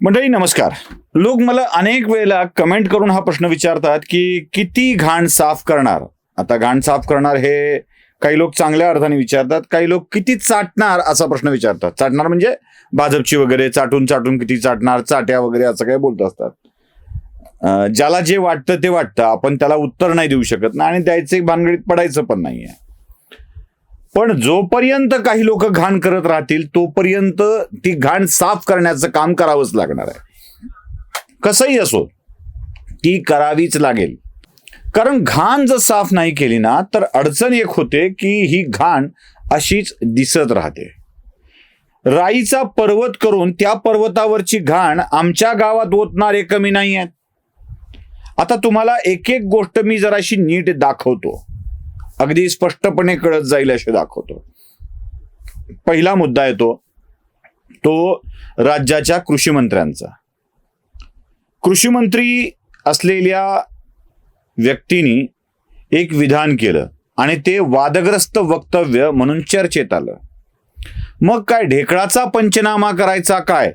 मंडळी नमस्कार. लोक मला अनेक वेळेला कमेंट करून हा प्रश्न विचारतात की किती घाण साफ करणार? आता घाण साफ करणार हे काही लोक चांगल्या अर्थाने विचारतात काही लोक किती चाटणार असा प्रश्न विचारतात. चाटणार म्हणजे भाजपची वगैरे चाटून चाटून किती चाटणार चाट्या वगैरे असं काही बोलत असतात. ज्याला जे वाटतं ते वाटतं. आपण त्याला उत्तर नाही देऊ शकत ना आणि द्यायचे भानगडीत पडायचं पण नाहीये. पण जोपर्यंत काही लोक घाण करत राहतील तोपर्यंत ती घाण साफ करण्याचं काम करावंच लागणार आहे. कसंही असो ती करावीच लागेल. कारण घाण जर साफ नाही केली ना तर अडचण एक होते की ही घाण अशीच दिसत राहते. राईचा पर्वत करून त्या पर्वतावरची घाण आमच्या गावात ओतणारे कमी नाही आहेत आता तुम्हाला एक एक गोष्ट मी जराशी नीट दाखवतो. अगदी स्पष्टपणे कळत जाईल असे दाखवतो. पहिला मुद्दा येतो तो राज्याच्या कृषी मंत्र्यांचा. कृषी मंत्री असलेल्या व्यक्तीनी एक विधान केलं आणि ते वादग्रस्त वक्तव्य म्हणून चर्चेत आलं. मग काय ढेकळाचा पंचनामा करायचा काय?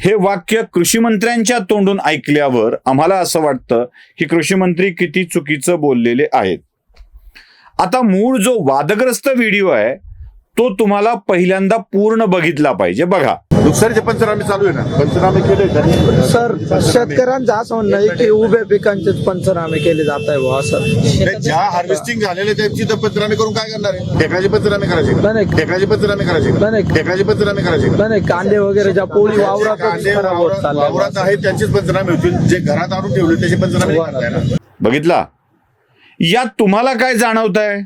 हे वाक्य कृषी मंत्र्यांच्या तोंडून ऐकल्यावर आम्हाला असं वाटतं की कृषी मंत्री किती चुकीचं बोललेले आहेत. आता मूळ जो वादग्रस्त व्हिडिओ आहे तो तुम्हाला पहिल्यांदा पूर्ण बघितला पाहिजे बघा नुकसानीचे पंचनामे चालू आहे ना पंचनामे केले? सर शेतकऱ्यांचं असं म्हणणं आहे की उभ्या पिकांचेच पंचनामे केले जात आहे बुवा सर नाही, ज्या हार्वेस्टिंग झालेले त्यांची तर पंचनामे करून काय करणार आहे ढेकळाचे पंचनामे करायचे का? नाही. ढेकळाचे पंचनामे करायचे का? नाही. ढेकळाचे पंचनामे करायचे का? नाही, कांदे वगैरे ज्या पोळी वावरात कांदे खराब होत वावरात चालल्या वावरात आहेत त्यांचेच पंचनामे होतील जे घरात आणून ठेवले त्याचे पंचनामे नाही बघितला यात तुम्हाला काय जाणवत आहे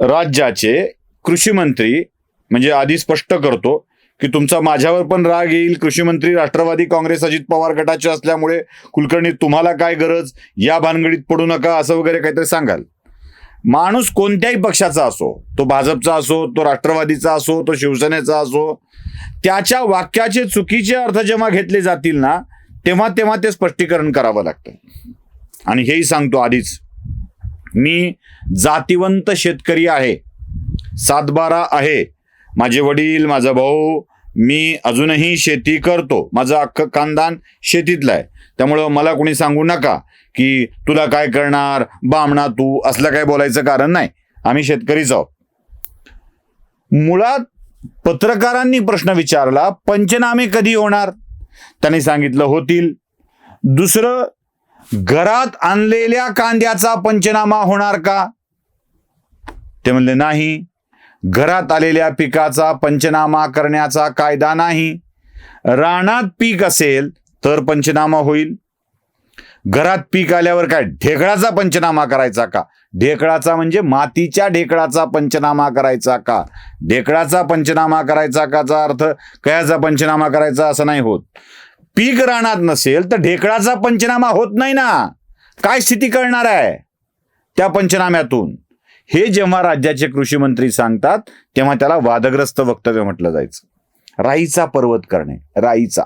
राज्याचे कृषी मंत्री म्हणजे आधी स्पष्ट करतो की तुमचा माझ्यावर पण राग येईल. कृषी मंत्री राष्ट्रवादी काँग्रेस अजित पवार गटाचे असल्यामुळे कुलकर्णी तुम्हाला काय गरज? या भानगडीत पडू नका असं वगैरे काहीतरी सांगाल. माणूस कोणत्याही पक्षाचा असो तो भाजपचा असो तो राष्ट्रवादीचा असो तो शिवसेनेचा असो त्याच्या वाक्याचे चुकीचे अर्थ जेव्हा घेतले जातील ना तेव्हा तेव्हा ते स्पष्टीकरण करावं लागतं. आणि हेही सांगतो आधीच. मी जातिवंत शेतकरी आहे. सातबारा आहे. माझे वडील माझा भाऊ मी अजूनही शेती करतो. माझं अख्खं खानदान शेतीतलं आहे. त्यामुळं मला कोणी सांगू नका की तुला काय करणार? बामणा तू. असलं काय बोलायचं कारण नाही. आम्ही शेतकरीच आहोत. मुळात पत्रकारांनी प्रश्न विचारला पंचनामे कधी होणार? त्यांनी सांगितलं होतील. दुसरं घरात आणलेल्या कांद्याचा पंचनामा होणार का? ते म्हणले नाही. घरात आलेल्या पिकाचा पंचनामा करण्याचा कायदा नाही. रानात पीक असेल तर पंचनामा होईल. घरात पीक आल्यावर काय ढेकळाचा पंचनामा करायचा का? ढेकळाचा म्हणजे मातीच्या ढेकळाचा पंचनामा करायचा का? ढेकळाचा पंचनामा करायचा काचा अर्थ कयाचा पंचनामा करायचा असं नाही होत. पीक रानात नसेल तर ढेकळाचा पंचनामा होत नाही ना. काय स्थिती कळणार आहे? त्या पंचनाम्यातून. हे जेव्हा राज्याचे कृषी मंत्री सांगतात तेव्हा त्याला वादग्रस्त वक्तव्य म्हटलं जायचं. राईचा पर्वत करणे. राईचा.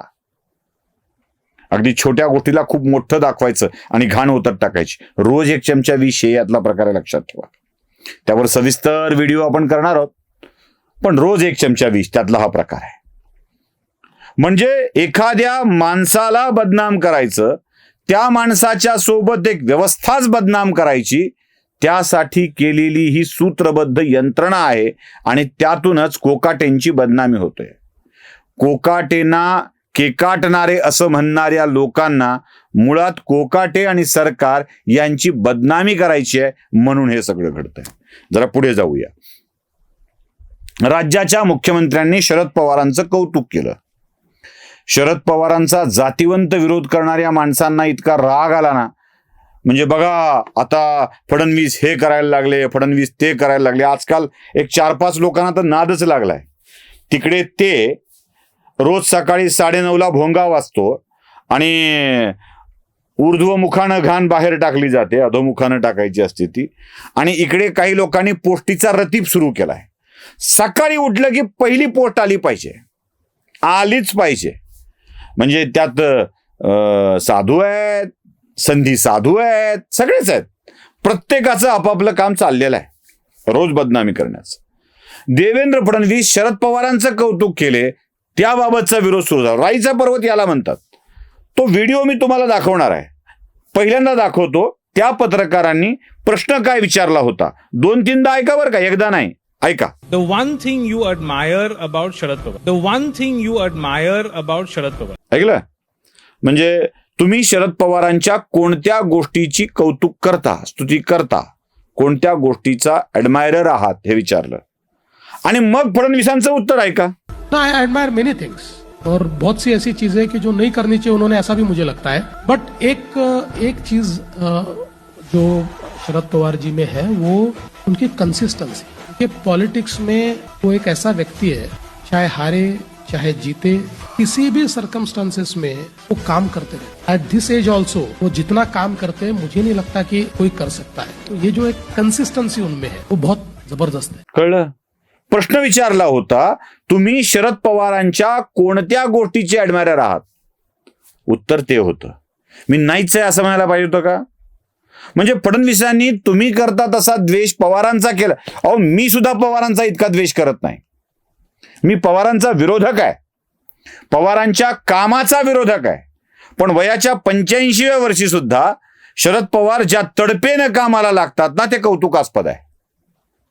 अगदी छोट्या गोष्टीला खूप मोठं दाखवायचं आणि घाण होतात टाकायची. रोज एक चमचा विष हे यातला प्रकार आहे लक्षात ठेवा. त्यावर सविस्तर व्हिडिओ आपण करणार आहोत. पण रोज एक चमचा विष त्यातला हा प्रकार आहे. म्हणजे एखाद्या माणसाला बदनाम करायचं त्या माणसाच्या सोबत एक व्यवस्थाच बदनाम करायची त्यासाठी केलेली ही सूत्रबद्ध यंत्रणा आहे आणि त्यातूनच कोकाटेंची बदनामी होते. कोकाटेना केकाटणारे असं म्हणणाऱ्या लोकांना मुळात कोकाटे आणि सरकार यांची बदनामी करायची आहे म्हणून हे सगळं घडतंय. जरा पुढे जाऊया. राज्याच्या मुख्यमंत्र्यांनी शरद पवारांचं कौतुक केलं. शरद पवारांचा जातिवंत विरोध करणाऱ्या माणसांना इतका राग आला ना. म्हणजे बघा आता फडणवीस हे करायला लागले फडणवीस ते करायला लागले. आजकाल एक चार पाच लोकांना तर नादच लागलाय. तिकडे ते रोज सकाळी साडेनऊला भोंगा वाजतो आणि ऊर्ध्वमुखानं घाण बाहेर टाकली जाते अधोमुखानं टाकायची असते ती. आणि इकडे काही लोकांनी पोस्टीचा रतीप सुरू केलाय. सकाळी उठलं की पहिली पोस्ट आली पाहिजे. आलीच पाहिजे. म्हणजे त्यात साधू आहेत संधी साधू आहेत सगळेच आहेत. प्रत्येकाचं आपापलं काम चाललेलं आहे. रोज बदनामी करण्याचं. देवेंद्र फडणवीस शरद पवारांचं कौतुक केले त्याबाबतचा विरोध सुरू झाला. राईचा पर्वत याला म्हणतात. तो व्हिडिओ मी तुम्हाला दाखवणार आहे. पहिल्यांदा दाखवतो त्या पत्रकारांनी प्रश्न काय विचारला होता? दोन तीनदा ऐका बरं का एकदा नाही. ऐका. The one thing you admire about Sharad Pawar. The one thing you admire about Sharad Pawar. ऐकलं? म्हणजे तुम्ही शरद पवारांच्या कोणत्या गोष्टीची कौतुक करता स्तुती करता कोणत्या गोष्टीचा ऍडमायरर आहात हे विचारलं. आणि मग फडणवीसांचं उत्तर ऐका. ना आई एडमायर मेनी थिंग्स और बहुत सी ऐसी चीजें कि जो नहीं करनी चाहिए उन्होंने ऐसा भी मुझे लगता है। बट एक एक चीज अ, जो शरद पवार जी में है वो उनकी कंसिस्टेंसी कि पॉलिटिक्स में वो एक ऐसा व्यक्ति है चाहे हारे चाहे जीते किसी भी सर्कमस्टांसेस में वो काम करते रहे। एट दिस एज ऑल्सो वो जितना काम करते हैं मुझे नहीं लगता कि कोई कर सकता है। तो ये जो एक कंसिस्टेंसी उनमें है वो बहुत जबरदस्त है। कळलं? प्रश्न विचारला होता तुम्ही शरद पवारांच्या कोणत्या गोष्टीचे ऍडमायर आहात? उत्तर ते होतं. मी नाहीच आहे असं म्हणायला पाहिजे होतं का? म्हणजे फडणवीसांनी तुम्ही करता तसा द्वेष पवारांचा केला. अहो मी सुद्धा पवारांचा इतका द्वेष करत नाही. मी पवारांचा विरोधक आहे. पवारांच्या कामाचा विरोधक आहे. पण वयाच्या पंच्याऐंशीव्या वर्षी सुद्धा शरद पवार ज्या तडपेनं कामाला लागतात ना ते कौतुकास्पद आहे.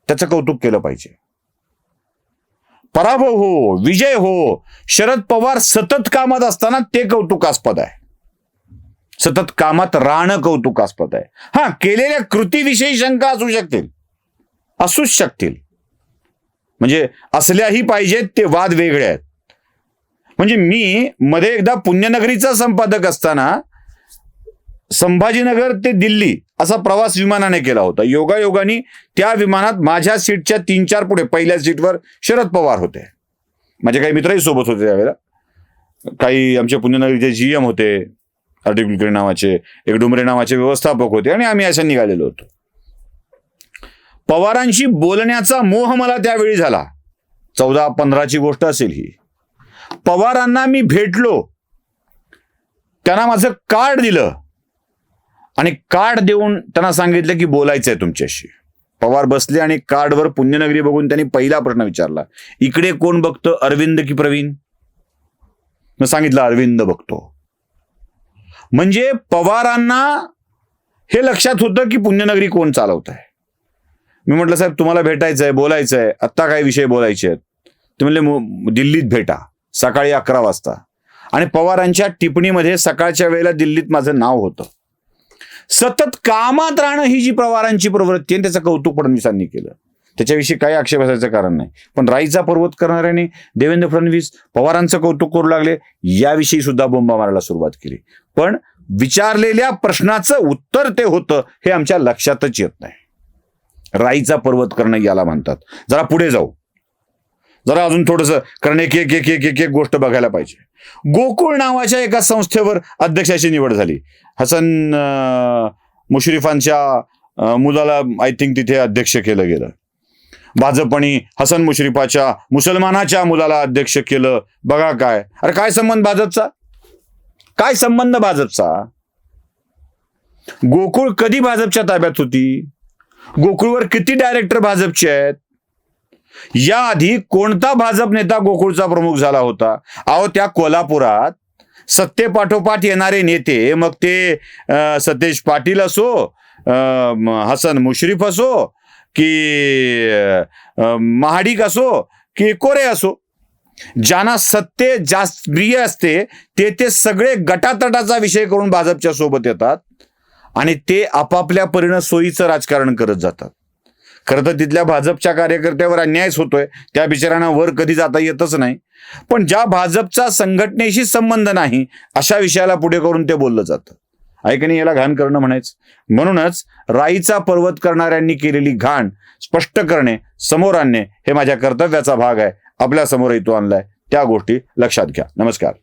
त्याचं कौतुक केलं पाहिजे. पराभव हो विजय हो शरद पवार सतत कामात असताना ते कौतुकास्पद आहे. सतत कामात राहणं कौतुकास्पद आहे. हा केलेल्या कृतीविषयी शंका असू शकतील. असूच शकतील. म्हणजे असल्याही पाहिजेत ते वाद वेगळे आहेत. म्हणजे मी मध्ये एकदा पुण्यनगरीचा संपादक असताना संभाजीनगर ते दिल्ली असा प्रवास विमानाने केला होता. योगायोगाने त्या विमानात माझ्या सीटच्या तीन चार पुढे पहिल्या सीटवर शरद पवार होते. माझे काही मित्रही सोबत होते त्यावेळेला. काही आमचे पुण्यनगरीचे जी एम होते. आरटी नावाचे एक डुमरे नावाचे व्यवस्थापक होते आणि आम्ही अशा निघालेलो होतो. पवारांशी बोलण्याचा मोह मला त्यावेळी झाला. चौदा पंधराची गोष्ट असेल ही. पवारांना मी भेटलो. त्यांना माझं कार्ड दिलं. आणि कार्ड देऊन त्यांना सांगितलं की बोलायचं आहे तुमच्याशी. पवार बसले आणि कार्डवर पुण्यनगरी बघून त्यांनी पहिला प्रश्न विचारला. इकडे कोण बघतं? अरविंद की प्रवीण? मग सांगितलं अरविंद बघतो. म्हणजे पवारांना हे लक्षात होतं की पुण्यनगरी कोण चालवत आहे मी म्हटलं साहेब तुम्हाला भेटायचं आहे बोलायचं आहे आत्ता काय विषय बोलायचे आहेत? ते म्हणले दिल्लीत भेटा. सकाळी अकरा वाजता. आणि पवारांच्या टिप्पणीमध्ये सकाळच्या वेळेला दिल्लीत माझं नाव होतं. सतत कामात राहणं ही जी पवारांची प्रवृत्ती आहे त्याचं कौतुक फडणवीसांनी केलं. त्याच्याविषयी काही आक्षेप असायचं कारण नाही. पण राईचा पर्वत करणाऱ्याने देवेंद्र फडणवीस पवारांचं कौतुक करू लागले याविषयी सुद्धा बोंबा मारायला सुरुवात केली. पण विचारलेल्या प्रश्नाचं उत्तर ते होतं हे आमच्या लक्षातच येत नाही. राईचा पर्वत करणं याला म्हणतात. जरा पुढे जाऊ. जरा अजून थोडस कारण एक एक एक एक एक एक गोष्ट बघायला पाहिजे. गोकुळ नावाच्या एका संस्थेवर अध्यक्षाची निवड झाली. हसन मुश्रीफांच्या मुलाला आय थिंक तिथे अध्यक्ष केलं गेलं. भाजपणी हसन मुश्रीफाच्या मुसलमानाच्या मुलाला अध्यक्ष केलं. बघा काय. अरे काय संबंध भाजपचा? काय संबंध भाजपचा? गोकुळ कधी भाजपच्या ताब्यात होती? गोकुळवर किती डायरेक्टर भाजपचे आहेत? याआधी कोणता भाजप नेता गोकुळचा प्रमुख झाला होता? अहो त्या कोल्हापुरात सत्तेपाठोपाठ येणारे नेते मग ते अं, सतेज पाटील असो अं, हसन मुश्रीफ असो की महाडिक असो की कोरे असो ज्यांना सत्ते जास्त प्रिय असते ते ते सगळे गटातटाचा विषय करून भाजपच्या सोबत येतात आणि ते आपापल्या परीनं सोयीचं राजकारण करत जातात. खरं तर तिथल्या भाजपच्या कार्यकर्त्यावर अन्यायच होतोय त्या बिचाऱ्यांना वर कधी जाता येतच नाही. पण ज्या भाजपचा संघटनेशी संबंध नाही अशा विषयाला पुढे करून ते बोललं जातं. ऐकणी याला घाण करणं म्हणायचं. म्हणूनच राईचा पर्वत करणाऱ्यांनी केलेली घाण स्पष्ट करणे समोर आणणे हे माझ्या कर्तव्याचा भाग आहे. आपल्यासमोर तो आणलाय. त्या गोष्टी लक्षात घ्या. नमस्कार.